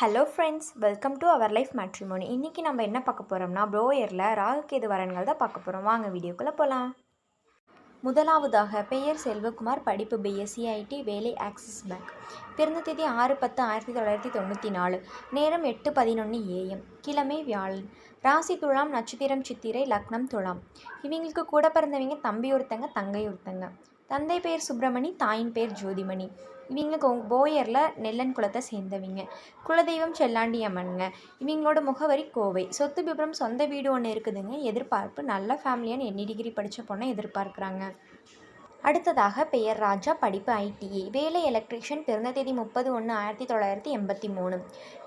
Hello friends welcome to our life matrimony இன்றைக்கி நம்ம என்ன பார்க்க போகிறோம்னா ப்ரோயரில் ராகுகேது வரன்கள் தான் பார்க்க போகிறோம் வாங்க வீடியோக்குள்ளே போகலாம் முதலாவதாக பெயர் செல்வகுமார் படிப்பு பிஎஸ்சி ஐடி வேலை ஆக்சிஸ் பேங்க் பிறந்த தேதி ஆறு பத்து ஆயிரத்தி தொள்ளாயிரத்தி தொண்ணூற்றி நாலு. நேரம் எட்டு பதினொன்று ஏஎம் கிழமை வியாழன். ராசி துலாம் நட்சத்திரம் சித்திரை லக்னம் துலாம். இவங்களுக்கு கூட பிறந்தவங்க தம்பி ஒருத்தங்க தங்கை ஒருத்தங்க. தந்தை பெயர் சுப்பிரமணி தாயின் பெயர் ஜோதிமணி. இவங்க கோ போயரில் நெல்லன் குலத்தை சேர்ந்தவங்க. குலதெய்வம் செல்லாண்டி அம்மனுங்க இவங்களோட முகவரி கோவை. சொத்து விபரம் சொந்த வீடு ஒன்று இருக்குதுங்க. எதிர்பார்ப்பு நல்ல ஃபேமிலியான எண்ணி டிகிரி படித்த பொண்ணை எதிர்பார்க்குறாங்க. அடுத்ததாக பெயர் ராஜா படிப்பு ஐடிஏ வேலை எலக்ட்ரிஷியன் பிறந்த தேதி முப்பது ஒன்று ஆயிரத்தி தொள்ளாயிரத்தி எண்பத்தி மூணு.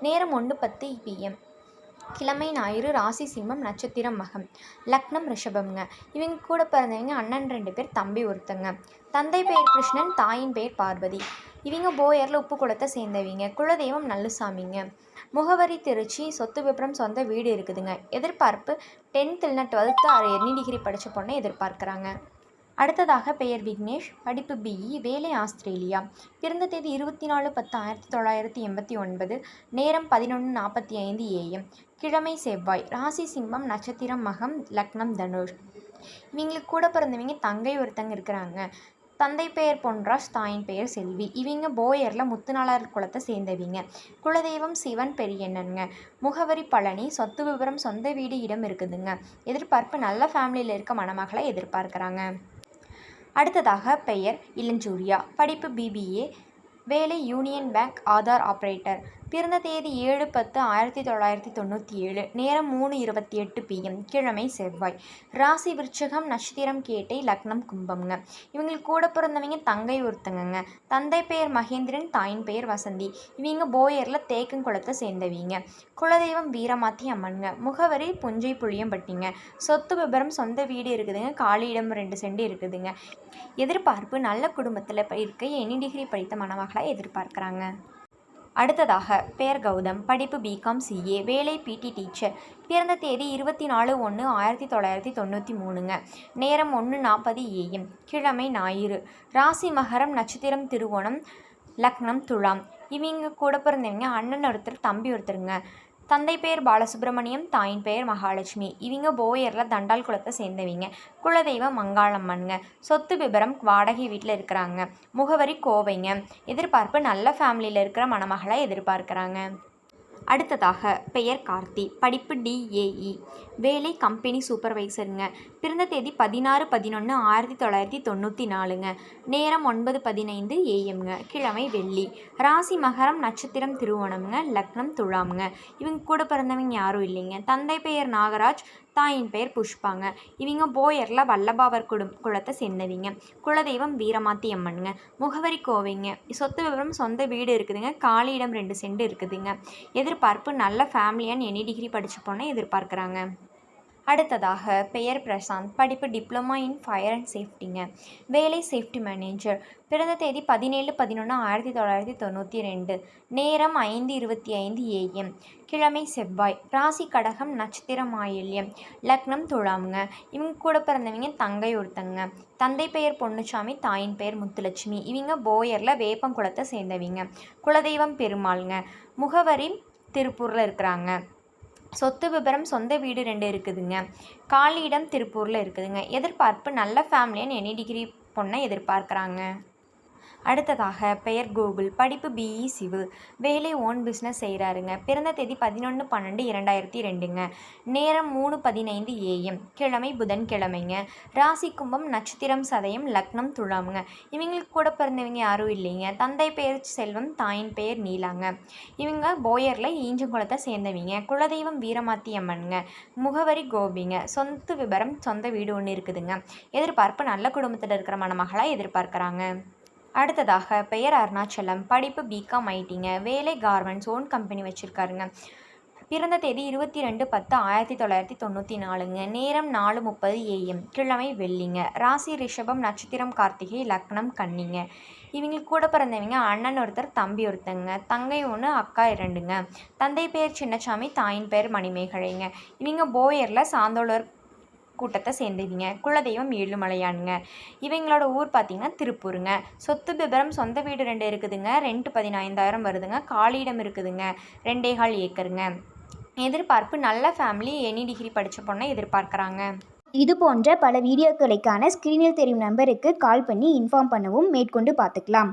நேரம் ஒன்று பத்து பிஎம் கிழமை ஞாயிறு ராசி சிம்மம் நட்சத்திரம் மகம். லக்னம் ரிஷபம்ங்க. இவங்க கூட பிறந்தவங்க அண்ணன் ரெண்டு பேர் தம்பி ஒருத்தங்க. தந்தை பெயர் கிருஷ்ணன் தாயின் பெயர் பார்வதி. இவங்க போயரில் உப்பு குளத்தை சேர்ந்தவங்க. குலதெய்வம் நல்லுசாமிங்க. முகவரி திருச்சி சொத்து விபரம் சொந்த வீடு இருக்குதுங்க. எதிர்பார்ப்பு டென்த் இல்லைனா டுவெல்த்து எண்ணி டிகிரி படித்த பொண்ணை எதிர்பார்க்குறாங்க. அடுத்ததாக பெயர் விக்னேஷ் படிப்பு பிஇ வேலை ஆஸ்திரேலியா. பிறந்த தேதி இருபத்தி நாலு பத்து ஆயிரத்தி தொள்ளாயிரத்தி எண்பத்தி ஒன்பது நேரம் பதினொன்று நாற்பத்தி ஐந்து ஏஎம் கிழமை செவ்வாய் ராசி சிம்மம் நட்சத்திரம் மகம் லக்னம் தனுஷ். இவங்களுக்கு கூட பிறந்தவங்க தங்கை ஒருத்தங்க இருக்கிறாங்க. தந்தை பெயர் பொன்ராஜ் தாயின் பெயர் செல்வி. இவங்க போயரில் முத்துநாளர் குலத்தை சேர்ந்தவிங்க. குலதெய்வம் சிவன் பெரியண்ணனுங்க. முகவரி பழனி சொத்து விவரம் சொந்த வீடு இடம் இருக்குதுங்க. எதிர்பார்ப்பு நல்ல ஃபேமிலியில் இருக்க மணமகளை எதிர்பார்க்குறாங்க. அடுத்ததாக பெயர் இளஞ்சூரியா. படிப்பு பிபிஏ வேலை யூனியன் பேங்க் ஆதார் ஆப்ரேட்டர். பிறந்த தேதி ஏழு பத்து ஆயிரத்தி தொள்ளாயிரத்தி தொண்ணூற்றி ஏழு. நேரம் மூணு இருபத்தி எட்டு பிஎம் கிழமை செவ்வாய். ராசி விருச்சகம் நட்சத்திரம் கேட்டை லக்னம் கும்பம்ங்க. இவங்களுக்கு கூட பிறந்தவங்க தங்கை ஒருத்தங்கங்க. தந்தை பெயர் மகேந்திரன் தாயின் பெயர் வசந்தி. இவங்க போயரில் தேக்கங்குளத்தை சேர்ந்தவங்க. குலதெய்வம் வீரமாத்தி அம்மனுங்க. முகவரி புஞ்சை புளியம்பட்டிங்க. சொத்து விபரம் சொந்த வீடு இருக்குதுங்க. காலியிடம் ரெண்டு செண்டு இருக்குதுங்க. எதிர்பார்ப்பு நல்ல குடும்பத்தில் இருக்க எனி டிகிரி படித்த மணமகளாக எதிர்பார்க்குறாங்க. அடுத்ததாக பெயர் கௌதம் படிப்பு பிகாம் சிஏ வேலை பிடி டீச்சர் பிறந்த தேதி இருபத்தி நாலு ஒன்று ஆயிரத்தி தொள்ளாயிரத்தி தொண்ணூற்றி மூணுங்க. நேரம் ஒன்று நாற்பது ஏஎம் கிழமை ஞாயிறு. ராசி மகரம் நட்சத்திரம் திருவோணம் லக்னம் துலாம். இவங்க கூட பிறந்தவங்க அண்ணன் ஒருத்தர் தம்பி ஒருத்தருங்க. தந்தை பெயர் பாலசுப்ரமணியம் தாயின் பெயர் மகாலட்சுமி. இவங்க போயரில் தண்டால் குளத்தை சேர்ந்தவங்க. குலதெய்வம் மங்காளம்மனுங்க. சொத்து விபரம் வாடகை வீட்டில் இருக்கிறாங்க. முகவரி கோவைங்க. எதிர்பார்ப்பு நல்ல ஃபேமிலியில் இருக்கிற மணமகளை எதிர்பார்க்குறாங்க. அடுத்ததாக பெயர் கார்த்தி படிப்பு டிஏஇ வேலை கம்பெனி சூப்பர்வைசருங்க பிறந்த தேதி பதினாறு பதினொன்று ஆயிரத்தி தொள்ளாயிரத்தி தொண்ணூற்றி நாலுங்க. நேரம் ஒன்பது பதினைந்து ஏஎம்ங்க கிழமை வெள்ளி. ராசி மகரம் நட்சத்திரம் திருவோணம்ங்க. லக்னம் துழாமுங்க இவங்க கூட பிறந்தவங்க யாரும் இல்லைங்க. தந்தை பெயர் நாகராஜ் தாயின் பெயர் புஷ்பாங்க. இவங்க போயரில் வல்லபாவர் குடும் குளத்தை சேர்ந்தவிங்க. குலதெய்வம் வீரமாத்தி அம்மனுங்க. முகவரி கோவைங்க. சொத்து விவரம் சொந்த வீடு இருக்குதுங்க. காலியிடம் ரெண்டு செண்டு இருக்குதுங்க. எதிர் எதிர்பார்ப்பு நல்ல ஃபேமிலியான எனி டிகிரி படித்து போனால் எதிர்பார்க்குறாங்க. அடுத்ததாக பெயர் பிரசாந்த். படிப்பு டிப்ளமா இன் ஃபயர் அண்ட் சேஃப்டிங்க வேலை சேஃப்டி மேனேஜர் பிறந்த தேதி பதினேழு பதினொன்று ஆயிரத்தி தொள்ளாயிரத்தி தொண்ணூற்றி ரெண்டு. நேரம் ஐந்து இருபத்தி ஐந்து ஏஎம் கிழமை செவ்வாய். ராசி கடகம் நட்சத்திரம் ஆயில்யம் லக்னம் துழாமுங்க இவங்க கூட பிறந்தவங்க தங்கை ஒருத்தங்க. தந்தை பெயர் பொன்னுச்சாமி தாயின் பெயர் முத்துலட்சுமி. இவங்க போயரில் வேப்பங்குளத்தை சேர்ந்தவங்க. குலதெய்வம் பெருமாளுங்க. முகவரி திருப்பூரில் இருக்கிறாங்க. சொத்து விபரம் சொந்த வீடு ரெண்டு இருக்குதுங்க. காலியிடம் திருப்பூரில் இருக்குதுங்க. எதிர்பார்ப்பு நல்ல ஃபேமிலின்னு எனி டிகிரி பொண்ணை எதிர்பார்க்குறாங்க. அடுத்ததாக பெயர் கூகுள் படிப்பு பிஇ சிவில். வேலை ஓன் பிஸ்னஸ் செய்கிறாருங்க பிறந்த தேதி பதினொன்று பன்னெண்டு இரண்டாயிரத்தி ரெண்டுங்க. நேரம் மூணு பதினைந்து ஏஎம் கிழமை புதன்கிழமைங்க ராசி கும்பம் நட்சத்திரம் சதயம் லக்னம் துழாமுங்க இவங்களுக்கு கூட பிறந்தவங்க யாரும் இல்லைங்க. தந்தை பெயர் செல்வம் தாயின் பெயர் நீலாங்க. இவங்க போயரில் ஈஞ்சங்குளத்தை சேர்ந்தவங்க. குலதெய்வம் வீரமாத்தி அம்மனுங்க முகவரி கோபிங்க. சொந்த விபரம் சொந்த வீடு ஒன்று இருக்குதுங்க. எதிர்பார்ப்பு நல்ல குடும்பத்தில் இருக்கிற மணமகளாக எதிர்பார்க்குறாங்க. அடுத்ததாக பெயர் அருணாச்சலம் படிப்பு பிகாம் ஐடிங்க வேலை கார்மெண்ட்ஸ் ஓன் கம்பெனி வச்சுருக்காருங்க. பிறந்த தேதி இருபத்தி ரெண்டு பத்து ஆயிரத்தி தொள்ளாயிரத்தி தொண்ணூற்றி நாலுங்க. நேரம் நாலு முப்பது ஏஎம் கிழமை வெள்ளிங்க. ராசி ரிஷபம் நட்சத்திரம் கார்த்திகை லக்னம் கன்னிங்க. இவங்களுக்கு கூட பிறந்தவங்க அண்ணன் ஒருத்தர் தம்பி ஒருத்தங்க. தங்கை ஒன்று அக்கா இரண்டுங்க. தந்தை பேர் சின்னசாமி தாயின் பேர் மணிமேகலைங்க. இவங்க போயரில் சாந்தோளர் கூட்டத்தை சேர்ந்தவிங்க குலதெய்வம் ஏழுமலையானுங்க இவங்களோட ஊர் பார்த்திங்கன்னா திருப்பூருங்க. சொத்து விபரம் சொந்த வீடு ரெண்டு இருக்குதுங்க. ரெண்ட் பதினைந்தாயிரம் வருதுங்க. காலியிடம் இருக்குதுங்க. ரெண்டே கால் ஏக்கருங்க. எதிர்பார்ப்பு நல்ல ஃபேமிலி எனி டிகிரி படித்த பொண்ணை எதிர்பார்க்குறாங்க. இது போன்ற பல வீடியோக்களுக்கான ஸ்க்ரீனில் தெரியும் நம்பருக்கு கால் பண்ணி இன்ஃபார்ம் பண்ணவும் மேற்கொண்டு பார்த்துக்கலாம்.